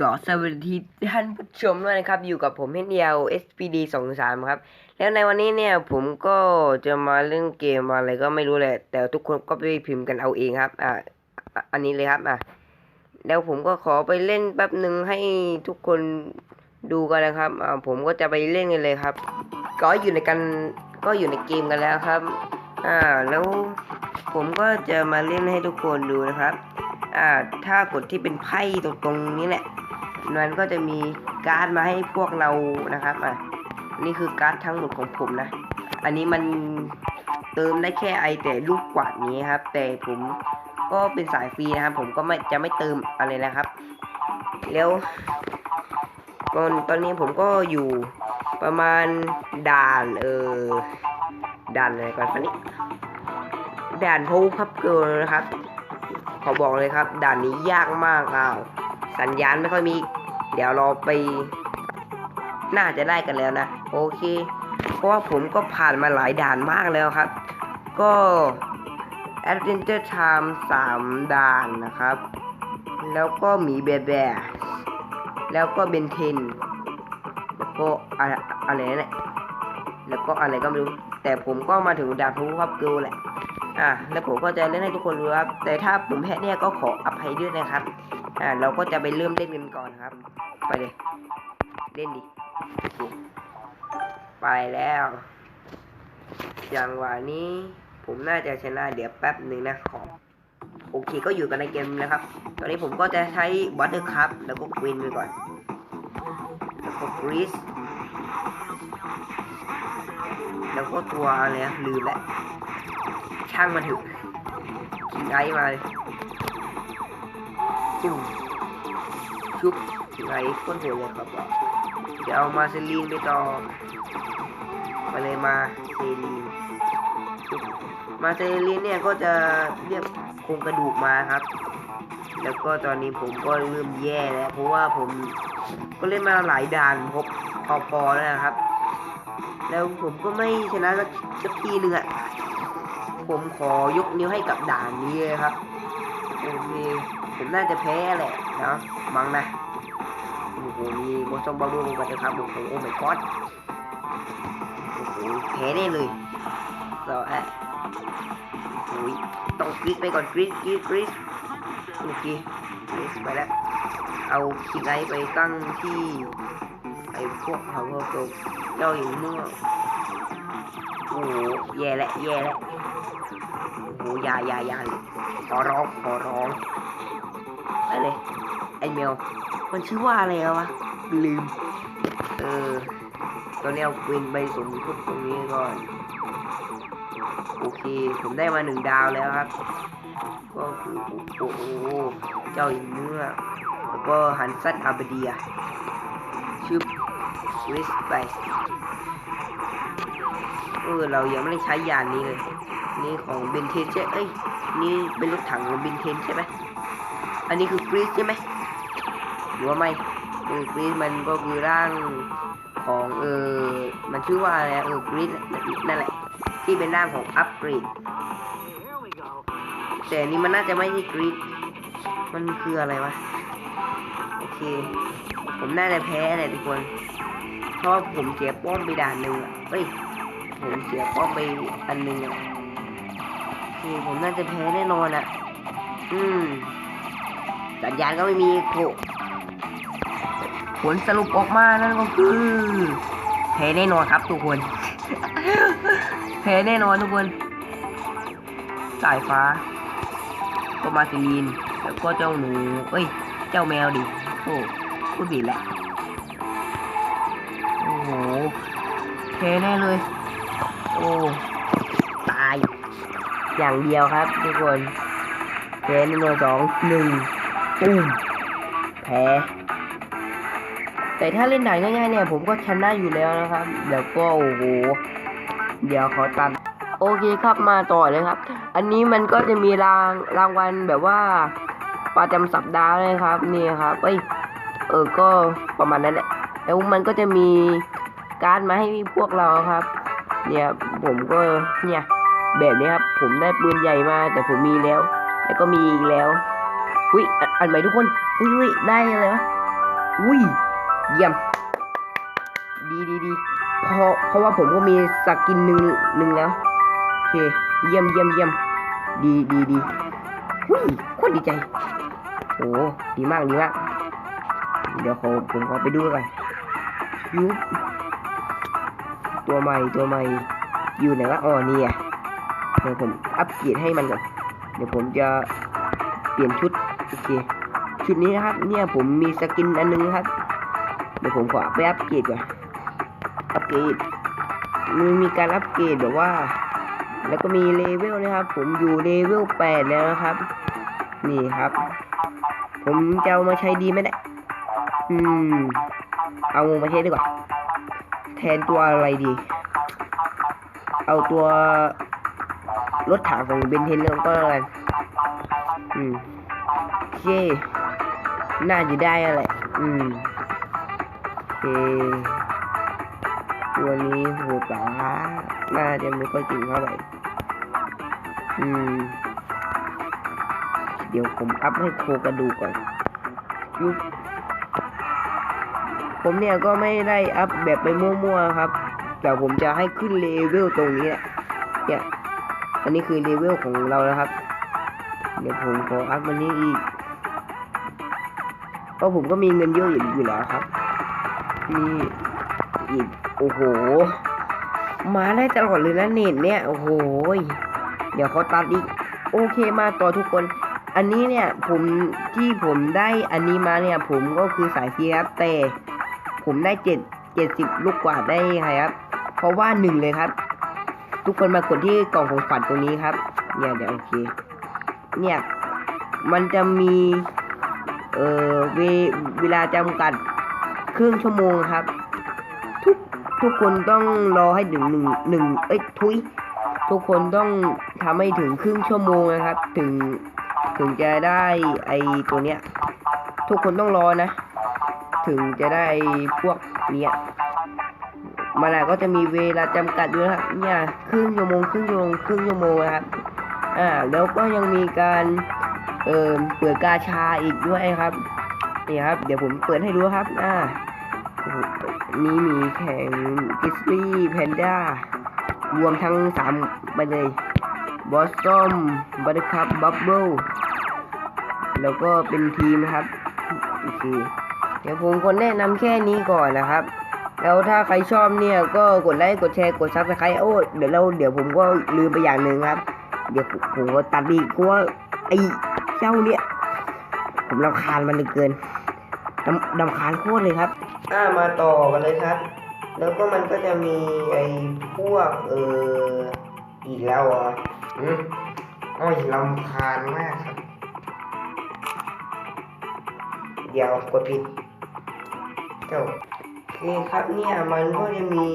ก็สวัสดีท่านผู้ชมด้วยนะครับ อยู่กับผมเฮนเดียว SPD สองสามครับ แล้วในวันนี้เนี่ยผมก็จะมาเล่นเกมอะไรก็ไม่รู้แหละ แต่ทุกคนก็ไปพิมพ์กันเอาเองครับ อะอะอันนี้เลยครับ อะ แล้วผมก็ขอไปเล่นแป๊บหนึ่งให้ทุกคนดูกันนะครับ อ่าผมก็จะไปเล่นกันเลยครับ ก็อยู่ในกันก็อยู่ในเกมกันแล้วครับ อ่า แล้วผมก็จะมาเล่นให้ทุกคนดูนะครับ อ่า ถ้ากดที่เป็นไพ่ตรงนี้แหละ มันก็จะมีการ์ดมาให้พวกเรานะครับอะนี่คือการ์ดทั้งหมดของผมนะ อันนี้มันเติมได้แค่ไอแต่ลูกกวาดนี้ครับ แต่ผมก็เป็นสายฟรีนะครับ ผมก็ไม่จะไม่เติมอะไรนะครับ แล้วตอนตอนนี้ผมก็อยู่ประมาณด่านเออด่านอะไรก่อนฟันนี้ด่านโฮพับเกิลนะครับ ขอบอกเลยครับ ด่านนี้ยากมากอ้าวสัญญาณไม่ค่อยมี เดี๋ยวเราไป น่าจะได้กันแล้วนะ โอเค เพราะว่าผมก็ผ่านมาหลายด่านมากแล้วครับ ก็ Adventure Time 3 ด่านนะครับ แล้วก็หมีแบแบร์แล้วก็เบนเทน แล้วก็อะไรอะไรนั่นและแล้วก็อะไรก็ไม่รู้ แต่ผมก็มาถึงด่านพูพับเกิลแหละ อะ แล้วผมก็จะเล่นให้ทุกคนดูครับ แต่ถ้าผมแพ้เนี่ยก็ขออภัยด้วยนะครับ อ่าเราก็จะไปเริ่มเล่นกันก่อนครับ ไปเลย เล่นดิ ไปแล้ว อย่างหวะนี้ ผมน่าจะชนะเดี๋ยวแป๊บหนึ่งนะขอโอเคก็อยู่กันในเกมนะครับ ตอนนี้ผมก็จะใช้บัตเตอร์คัพแล้วก็ควินไปก่อน แล้วก็กรีซแล้วก็ตัวอะไรนะลืมแล้วช่างมันเถอะคิงไอมาเลย จุ้มชุบไอซ์โคนโหดเลยครับเดี๋ยวเอามาเซลีนไปต่อมาเลยมาเซลีนมาเซลีนเนี่ยก็จะเรียกโครงกระดูกมาครับ แล้วก็ตอนนี้ผมก็เริ่มแย่แล้ว เพราะว่าผมก็เล่นมาหลายด่านพบพอๆแล้วนะครับ แล้วผมก็ไม่ชนะสักสักทีหนึ่งอะผมขอยกนิ้วให้กับด่านนี้เลยครับโอเค ผมน่าจะแพ้แหละเนาะมังนะโอ้โหมีโมซอมบาบูกันนะครับโอ้โหโอ้ my god โอ้โหแพ้ได้เลยก็แอะโอ้ยต้องกรีดไปก่อนกรีดกรีดกรีดโอเคกรีดไปแล้วเอาคิงไอไปตั้งที่ไอ้พวกเขาพวกตัวเจ้าอย่างมั่วโอ้โหแย่แล้วแย่แล้วโอ้โหยายายาขอร้องขอร้อง ไปเลย ไอ้แมว มันชื่อว่าอะไรวะ ลืม เออ ตอนนี้เอาควินไปสมทบตรงนี้ก่อน โอเค ผมได้มาหนึ่งดาวแล้วครับ ก็คือโอ้โห เจ้าอินเนื้อ แล้วก็ฮันซันอาบเดียชื่อวิสไป เออ เรายังไม่ได้ใช้ยานนี้เลย นี่ของเบนเทนใช่ เอ้ย นี่เป็นรถถังของเบนเทนใช่ไหม อันนี้คือกรีซใช่ไหมหรือว่าไม่เออกรีซมันก็คือร่างของเออมันชื่อว่าอะไรอะเออกรีซนั่นแหละ ที่เป็นร่างของอัปเกรดแต่อันนี้มันน่าจะไม่ใช่กรีดมันคืออะไรวะโอเค ผมน่าจะแพ้แหละทุกคนเพราะผมเสียป้อมไปด่านหนึ่งอะเฮ้ยผมเสียป้อมไปอันหนึ่งอะโอเคผมน่าจะแพ้แน่นอนอะ อืม สัญญาณก็ไม่มีโผล่ผลสรุปออกมานั่นก็คือแพ้แน่นอนครับทุกคนแพ้แน่นอนทุกคนสายฟ้าก็มาซีนแล้วก็เจ้าหนูเอ้ย เจ้าแมวดิโอ้พูดผิดแหละโอ้โหแพ้แน่เลย โอ้ตายอย่างเดียวครับทุกคนแพ้หนึ่งสองหนึ่ง ปุ้มแพ้ แต่ถ้าเล่นด่านง่ายๆเนี่ย ผมก็ชนะอยู่แล้วนะครับ เดี๋ยวก็โอ้โห เดี๋ยวขอตัด โอเคครับมาต่อเลยครับ อันนี้มันก็จะมีรางรางวัลแบบว่าประจำสัปดาห์เลยครับ นี่ครับ เอ้ย เออ ก็ประมาณนั้นแหละ แล้วมันก็จะมีการดมาให้พวกเราครับ เนี่ยผมก็เนี่ยแบบนี้ครับ ผมได้ปืนใหญ่มาแต่ผมมีแล้ว แล้วก็มีอีกแล้ว อุ้ยอันอันใหม่ทุกคน อุ้ยอุ้ยได้อะไรวะ อุ้ย เยี่ยม ดีดีดีเพราะเพราะว่าผมก็มีสกินหนึ่งหนึ่งแล้วโอเค เยี่ยมเยี่ยมเยี่ยมดีดีดีหุ้ยโคตรดีใจ โอ้ดีมากดีมาก เดี๋ยวขอผมขอไปดูก่อนยุบตัวใหม่ตัวใหม่อยู่ไหนวะอ๋อนี่อะเดี๋ยวผมอัปเกรดให้มันก่อน เดี๋ยวผมจะเปลี่ยนชุด โอเคชุดนี้นะครับ เนี่ยผมมีสกินอันนึงครับ เดี๋ยวผมขอไปอัปเกรดก่อนอัปเกรดมีมีการอัปเกรดแบบว่า แล้วก็มีเลเวลนะครับ ผมอยู่เลเวลแปดแล้วนะครับ นี่ครับ ผมจะเอามาใช้ดีไหมเนี่ยอืม เอามาใช้ดีกว่า แทนตัวอะไรดี เอาตัวรถถังของเบนเทนแล้วกันอืมโอเค น่าจะได้อะไรอืมโอเคตัวนี้โหดาน่าจะไม่ค่อยจริงเท่าไหร่อืม เดี๋ยวผมอัพให้โคกระดูกก่อนยุบผมเนี่ยก็ไม่ได้อัพแบบไปมั่วๆครับ แต่ผมจะให้ขึ้นเลเวลตรงนี้แหละเนี่ย อันนี้คือเลเวลของเรานะครับ เดี๋ยวผมขออัพมันนี้อีก เพราะผมก็มีเงินเยอะอยู่อยู่แล้วครับ มีอีกโอ้โห มาได้ตลอดเลยนะเน็ตเนี่ย โอ้โห เดี๋ยวเขาตัดอีก โอเคมาต่อทุกคน อันนี้เนี่ยผมที่ผมได้อันนี้มาเนี่ยผมก็คือสายเทียครับแต่ผมได้เจ็ดเจ็ดสิบลูกกวาดได้ไงครับ เพราะว่าหนึ่งเลยครับ ทุกคนมากดที่กล่องของขวัญตรงนี้ครับ เนี่ยเดี๋ยวโอเค เนี่ยมันจะมี เออวเวลาจำกัดครึ่งชั่วโมงครับ ทุกทุกคนต้องรอให้ถึงหนึ่งหนึ่งเอ้ยทุยทุกคนต้องทำให้ถึงครึ่งชั่วโมงนะครับ ถึงถึงจะได้ไอตัวเนี้ย ทุกคนต้องรอนะ ถึงจะได้พวกเนี้ยมันอะก็จะมีเวลาจำกัดด้วยนะครับเนี่ยครึ่งชั่วโมงครึ่งชั่วโมงครึ่งชั่วโมงนะครับอ่าแล้วก็ยังมีการ เอ่อเปิดกาชาอีกด้วยครับนี่ครับ เดี๋ยวผมเปิดให้ดูครับอ่านี่มีแข่งกิสลี่แพนด้ารวมทั้งสามไปเลยบอสซอมบัตเตอร์คัพบับเบิลแล้วก็เป็นทีมนะครับโอเคเดี๋ยวผมคนแนะนำแค่นี้ก่อนนะครับ แล้วถ้าใครชอบเนี่ยก็กดไลค์กดแชร์กดซับสไครต์โอ้เดี๋ยวเราเดี๋ยวผมก็ลืมไปอย่างหนึ่งครับ เดี๋ยวผมก็ตัดอีกเพราะว่าไอ เจ้าเนี่ย ผมรำคาญมันเหลือเกินดำดำคาญโคตรเลยครับ อ่ามาต่อกันเลยครับ แล้วก็มันก็จะมีไอ้พวกเอออีกแล้วอะอืมอ้ยลำคาญมากครับ เดี๋ยวกดผิดเจ้าโอเคครับเนี่ยมันก็จะมี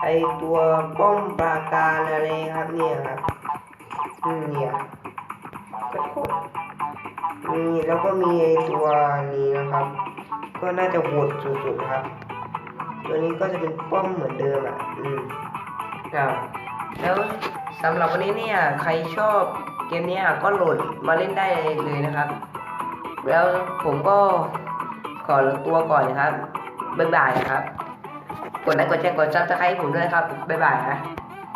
ไอตัวป้อมปราการอะไรครับเนี่ยครับอืมเนี่ย มีแล้วก็มีไอตัวนี้นะครับ ก็น่าจะโหดสุดๆครับ ตัวนี้ก็จะเป็นป้อมเหมือนเดิมอะ อืมอ่าแล้วสำหรับวันนี้เนี่ยใครชอบเกมนี้ก็โหลดมาเล่นได้เลยนะครับ แล้วผมก็ขอตัวก่อนนะครับ บ๊ายบายนะครับ กดไลค์กดแชร์กดซับสไครต์ผมด้วยครับ บ๊ายบายนะ